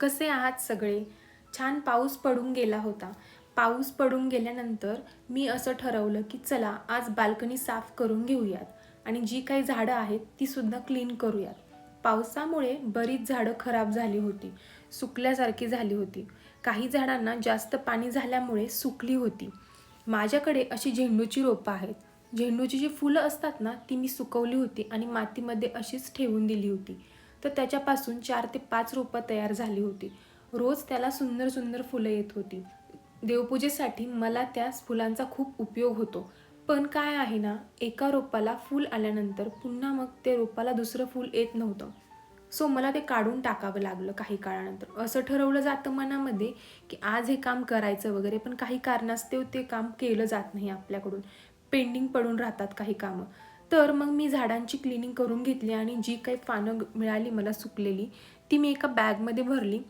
कसे आहात सगळे? छान पाऊस पडून गेला होता. पाऊस पडून गेल्यानंतर मी असं ठरवलं की चला आज बाल्कनी साफ करून घेऊयात आणि जी काही झाडं आहेत ती सुद्धा क्लीन करूयात. पावसामुळे बरीच झाडं खराब झाली होती सुकल्यासारखी झाली होती. काही झाडांना जास्त पाणी झाल्यामुळे सुकली होती. माझ्याकडे अशी झेंडूची रोपं आहेत. झेंडूची जी फुलं असतात ना ती मी सुकवली होती आणि मातीमध्ये अशीच ठेवून दिली होती. तर त्याच्यापासून चार ते पाच रोपं तयार झाली होती. रोज त्याला सुंदर सुंदर फुलं येत होती. देवपूजेसाठी मला त्या फुलांचा खूप उपयोग होतो. पण काय आहे ना एका रोपाला फूल आल्यानंतर पुन्हा मग ते रोपाला दुसरं फूल येत नव्हतं. सो मला ते काढून टाकावं लागलं काही काळानंतर. असं ठरवलं जातं मनामध्ये की आज हे काम करायचं वगैरे पण काही कारणास्तव ते काम केलं जात नाही आपल्याकडून. पेंडिंग पडून राहतात काही कामं. तर मग मी झाडांची क्लिनिंग करून घेतली आणि जी काही पानं मिळाली मला सुकलेली ती मी एका बॅगमध्ये भरली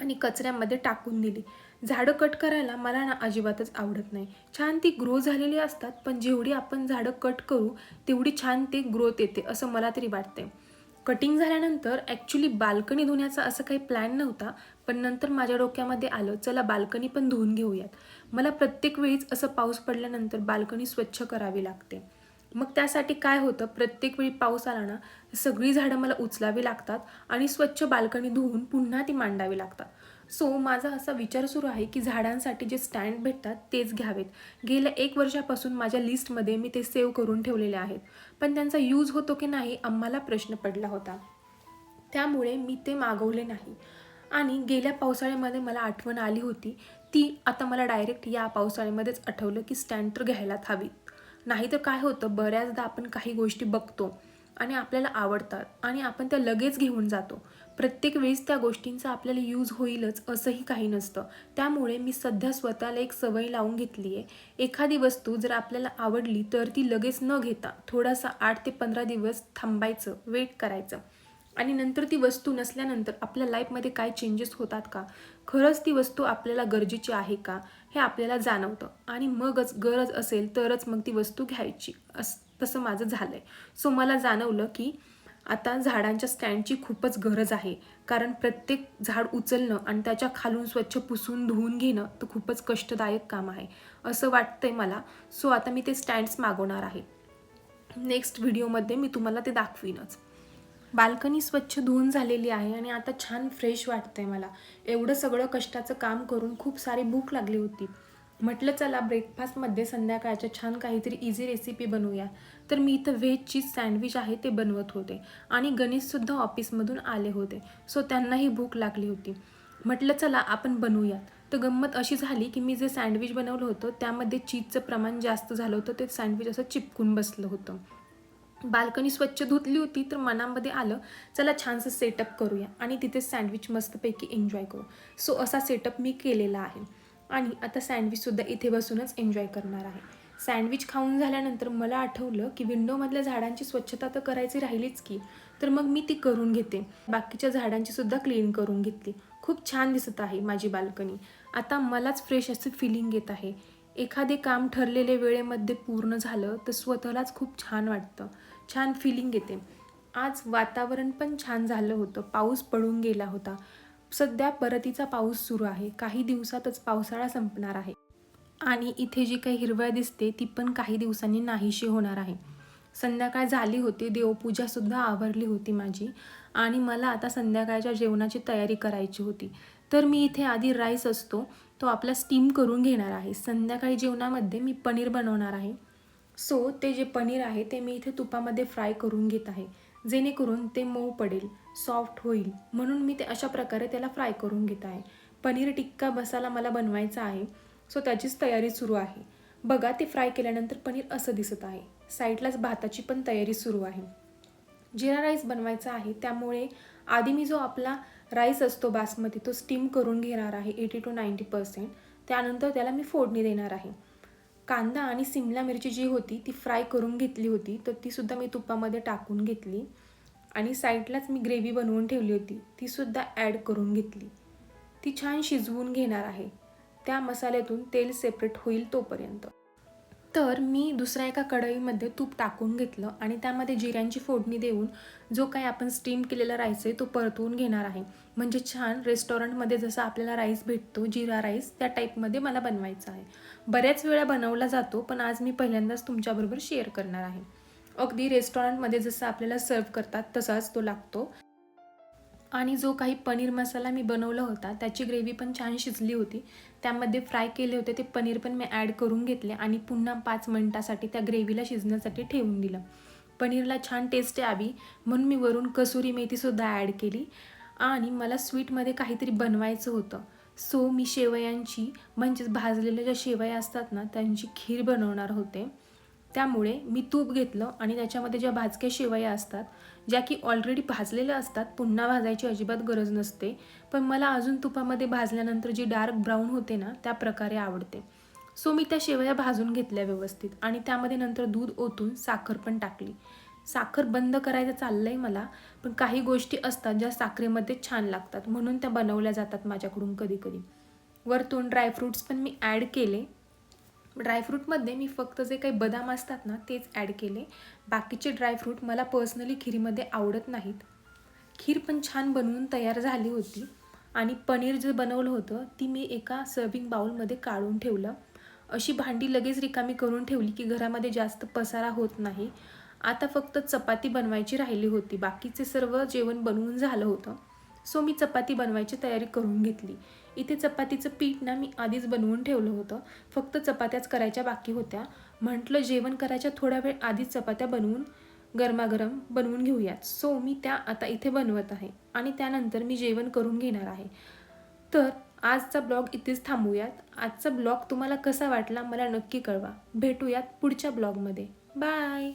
आणि कचऱ्यामध्ये टाकून दिली. झाडं कट करायला मला ना अजिबातच आवडत नाही. छान ती ग्रो झालेली असतात पण जेवढी आपण झाडं कट करू तेवढी छान ते ग्रोथ येते असं मला तरी वाटते कटिंग झाल्यानंतर ॲक्च्युली बाल्कनी धुण्याचा असं काही प्लॅन नव्हता पण नंतर माझ्या डोक्यामध्ये आलं चला बाल्कनी पण धुवून घेऊयात. मला प्रत्येक वेळीच असं पाऊस पडल्यानंतर बाल्कनी स्वच्छ करावी लागते. मग त्यासाठी काय होतं? प्रत्येक वेळी पाऊस आला ना सगळी झाडं मला उचलावी लागतात आणि स्वच्छ बाल्कनी धुवून पुन्हा ती मांडावी लागतात. सो माझा असा विचार सुरू आहे की झाडांसाठी जे स्टँड भेटतात तेच घ्यावेत. गेल्या एक वर्षापासून माझ्या लिस्टमध्ये मी ते सेव्ह करून ठेवलेले आहेत. पण त्यांचा यूज होतो की नाही आम्हाला प्रश्न पडला होता. त्यामुळे मी ते मागवले नाही. आणि गेल्या पावसाळ्यामध्ये मला आठवण आली होती ती आता मला डायरेक्ट या पावसाळ्यामध्येच आठवलं की स्टँड तर घ्यायलाच हवीत. नाहीतर काय होतं बऱ्याचदा आपण काही गोष्टी बघतो आणि आपल्याला आवडतात आणि आपण त्या लगेच घेऊन जातो. प्रत्येक वेळेस त्या गोष्टींचा आपल्याला यूज होईलच असंही काही नसतं. त्यामुळे मी सध्या स्वतःला एक सवय लावून घेतली आहे. एखादी वस्तू जर आपल्याला आवडली तर ती लगेच न घेता थोडासा आठ ते पंधरा दिवस थांबायचं वेट करायचं. आणि नंतर ती वस्तू नसल्यानंतर आपल्या लाईफमध्ये काय चेंजेस होतात का? खरंच ती वस्तू आपल्याला गरजेची आहे का? हे आपल्याला जाणवतं. आणि मगच गरज असेल तरच मग ती वस्तू घ्यायची. अस तसं माझं झालं आहे सो मला जाणवलं की आता झाडांच्या स्टँडची खूपच गरज आहे. कारण प्रत्येक झाड उचलणं आणि त्याच्या खालून स्वच्छ पुसून धुवून घेणं तर खूपच कष्टदायक काम आहे. असं वाटतंय मला. सो आता मी ते स्टँड्स मागवणार आहे. नेक्स्ट व्हिडिओमध्ये मी तुम्हाला ते दाखवीनच. बाल्कनी स्वच्छ धुवून झालेली आहे आणि आता छान फ्रेश वाटतंय मला. एवढं सगळं कष्टाचं काम करून खूप सारी भूक लागली होती. म्हटलं चला ब्रेकफास्टमध्ये संध्याकाळच्या छान काहीतरी इझी रेसिपी बनवूया. तर मी इथं व्हेज चीज सँडविच आहे ते बनवत होते. आणि गणेशसुद्धा ऑफिसमधून आले होते. सो त्यांनाही भूक लागली होती. म्हटलं चला आपण बनवूयात. तर गंमत अशी झाली की मी जे सँडविच बनवलं होतं त्यामध्ये चीजचं प्रमाण जास्त झालं होतं ते सँडविच असं चिपकून बसलं होतं. बाल्कनी स्वच्छ धुतली होती तर मनामध्ये आलं चला छानसं सेटअप करूया आणि तिथे सँडविच मस्तपैकी एन्जॉय करू. सो असा सेटअप मी केलेला आहे. आणि आता सँडविचसुद्धा इथे बसूनच एन्जॉय करणार आहे. सँडविच खाऊन झाल्यानंतर मला आठवलं की विंडोमधल्या झाडांची स्वच्छता तर करायची राहिलीच की तर मग मी ती करून घेते. बाकीच्या झाडांची सुद्धा क्लीन करून घेतली. खूप छान दिसत आहे माझी बाल्कनी. आता मलाच फ्रेश असं फिलिंग येत आहे. एखादे काम ठरलेले वेळेमध्ये पूर्ण झालं तर स्वतःलाच खूप छान वाटतं. छान फिलिंग येते. आज वातावरण पण छान झालं होतं. पाऊस पडून गेला होता. सध्या परतीचा पाऊस सुरू आहे. काही दिवसातच पावसाळा संपणार आहे. आणि इथे जी काही हिरवळ दिसते ती पण काही दिवसांनी नाहीशी होणार आहे. संध्याकाळ झाली होती देवपूजासुद्धा आवरली होती माझी. आणि मला आता संध्याकाळच्या जेवणाची तयारी करायची होती. तर मी इथे आधी राईस असतो तो आपला स्टीम करून घेणार आहे. संध्याकाळी जेवणामध्ये मी पनीर बनवणार आहे. सो ते जे पनीर आहे ते मी इथे तुपामध्ये फ्राय करून घेत आहे. जेणेकरून ते मऊ पडेल सॉफ्ट होईल. म्हणून मी ते अशा प्रकारे त्याला फ्राय करून घेत आहे. पनीर टिक्का मसाला मला बनवायचा आहे. सो त्याचीच तयारी सुरू आहे. बघा ते फ्राय केल्यानंतर पनीर असं दिसत आहे. साईडलाच भाताची पण तयारी सुरू आहे. जिरा राईस बनवायचा आहे त्यामुळे आधी मी जो आपला राईस असतो बासमती तो स्टीम करून घेणार आहे एटी टू नाईंटी पर्सेंट. त्यानंतर त्याला मी फोडणी देणार आहे. कांदा आणि सिमला मिरची जी होती ती फ्राय करून घेतली होती तर तीसुद्धा मी तुपामध्ये टाकून घेतली. आणि साईडलाच मी ग्रेव्ही बनवून ठेवली होती तीसुद्धा ॲड करून घेतली. ती छान शिजवून घेणार आहे. त्या मसाल्यातून तेल सेपरेट होईल तोपर्यंत. तर मी दुसऱ्या एका कढईमध्ये तूप टाकून घेतलं आणि त्यामध्ये जिऱ्यांची फोडणी देऊन जो काही आपण स्टीम केलेला राईस आहे तो परतवून घेणार आहे. म्हणजे छान रेस्टॉरंटमध्ये जसा आपल्याला राईस भेटतो जिरा राईस त्या टाईपमध्ये मला बनवायचा आहे. बऱ्याच वेळा बनवला जातो पण आज मी पहिल्यांदाच तुमच्याबरोबर शेअर करणार आहे. अगदी रेस्टॉरंटमध्ये जसं आपल्याला सर्व करतात तसाच तो लागतो. आणि जो काही पनीर मसाला मी बनवला होता त्याची ग्रेव्ही पण छान शिजली होती. त्यामध्ये फ्राय केले होते ते पनीर पण मी ॲड करून घेतले आणि पुन्हा पाच मिनटासाठी त्या ग्रेव्हीला शिजण्यासाठी ठेवून दिलं. पनीरला छान टेस्ट यावी म्हणून मी वरून कसुरी मेथीसुद्धा ॲड केली. आणि मला स्वीटमध्ये काहीतरी बनवायचं होतं. सो मी शेवयांची म्हणजेच भाजलेल्या ज्या शेवया असतात ना त्यांची खीर बनवणार होते. त्यामुळे मी तूप घेतलं आणि त्याच्यामध्ये ज्या भाजक्या शेवया असतात ज्या की ऑलरेडी भाजलेल्या असतात पुन्हा भाजायची अजिबात गरज नसते पण मला अजून तुपामध्ये भाजल्यानंतर जी डार्क ब्राऊन होते ना त्या प्रकारे आवडते. सो मी त्या शेवया भाजून घेतल्या व्यवस्थित आणि त्यामध्ये नंतर दूध ओतून साखर पण टाकली. साखर बंद करायचं चाललं आहे मला पण काही गोष्टी असतात ज्या साखरेमध्ये छान लागतात म्हणून त्या बनवल्या जातात माझ्याकडून कधी कधी. वरतून ड्रायफ्रूट्स पण मी ॲड केले ड्रायफ्रूटमध्ये मी फक्त जे काही बदाम असतात ना तेच ॲड केले. बाकीचे ड्रायफ्रूट मला पर्सनली खीरमध्ये आवडत नाहीत. खीर पण छान बनवून तयार झाली होती. आणि पनीर जे बनवलं होतं ती मी एका सर्विंग बाउलमध्ये काढून ठेवलं. अशी भांडी लगेच रिकामी करून ठेवली की घरामध्ये जास्त पसारा होत नाही. आता फक्त चपाती बनवायची राहिली होती. बाकीचे सर्व जेवण बनवून झालं होतं. सो मी चपाती बनवायची तयारी करून घेतली. इथे चपातीचं पीठ ना मी आधीच बनवून ठेवलं होतं. फक्त चपात्याच करायच्या बाकी होत्या. म्हटलं जेवण करायच्या थोडा वेळ आधीच चपात्या बनवून गरमागरम बनवून घेऊयात. सो मी त्या आता इथे बनवत आहे आणि त्यानंतर मी जेवण करून घेणार आहे. तर आजचा ब्लॉग इथेच थांबूयात. आजचा ब्लॉग तुम्हाला कसा वाटला मला नक्की कळवा. भेटूयात पुढच्या ब्लॉगमध्ये. बाय